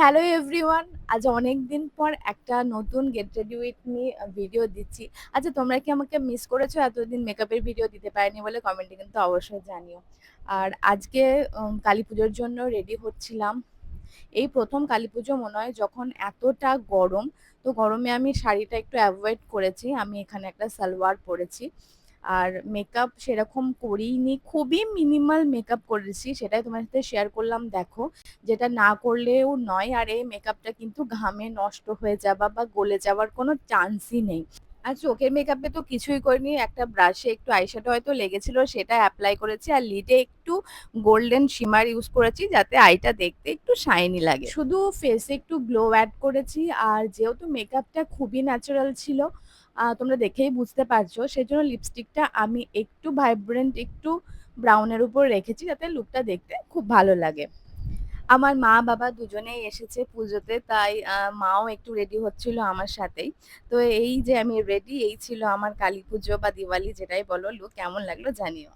Hello everyone আজ অনেক দিন পর একটা নতুন get ready with me video দিচ্ছি। আচ্ছা তোমরা কি আমাকে মিস করেছ? এতদিন মেকআপের ভিডিও দিতে পারিনি বলে কমেন্টে কিন্তু অবশ্যই জানিও। আর আজকে কালী পুজোর জন্য রেডি হচ্ছিলাম। এই প্রথম কালী পুজো মনে হয় যখন এতটা গরম, তো গরমে আমি শাড়িটা একটু অ্যাভয়েড করেছি। আমি এখানে একটা সালোয়ার পরেছি। আর মেকআপ সেরকম করিনি, খুবই মিনিমাল মেকআপ করেছি, সেটাই তোমার সাথে শেয়ার করলাম, দেখো। যেটা না করলেও নয়, আর এই মেকআপটা কিন্তু ঘামে নষ্ট হয়ে যাওয়া বা গলে যাওয়ার কোনো চান্সই নেই। আর চোখের মেকআপে তো কিছুই করিনি, একটা ব্রাশে একটু আইশ্যাডো হয়তো লেগেছিল, সেটা অ্যাপ্লাই করেছি, আর লিডে একটু গোল্ডেন শিমার ইউজ করেছি, যাতে আইটা দেখতে একটু শাইনি লাগে। শুধু ফেসে একটু গ্লো অ্যাড করেছি, আর যেহেতু মেকআপটা খুবই ন্যাচারাল ছিল তোমরা দেখেই বুঝতে পারছ। সেই জন্য লিপস্টিকটা আমি একটু ভাইব্রেন্ট একটু ব্রাউনের উপর রেখেছি যাতে লুকটা দেখতে খুব ভালো লাগে। আমার মা, বাবা দুজনেই এসেছে পুজোতে, তাই মাও একটু রেডি হচ্ছিল আমার সাথেই। তো এই যে আমি রেডি এই ছিল আমার কালী পুজো বা দিওয়ালি যেটাই বলো লুক কেমন লাগল জানিও।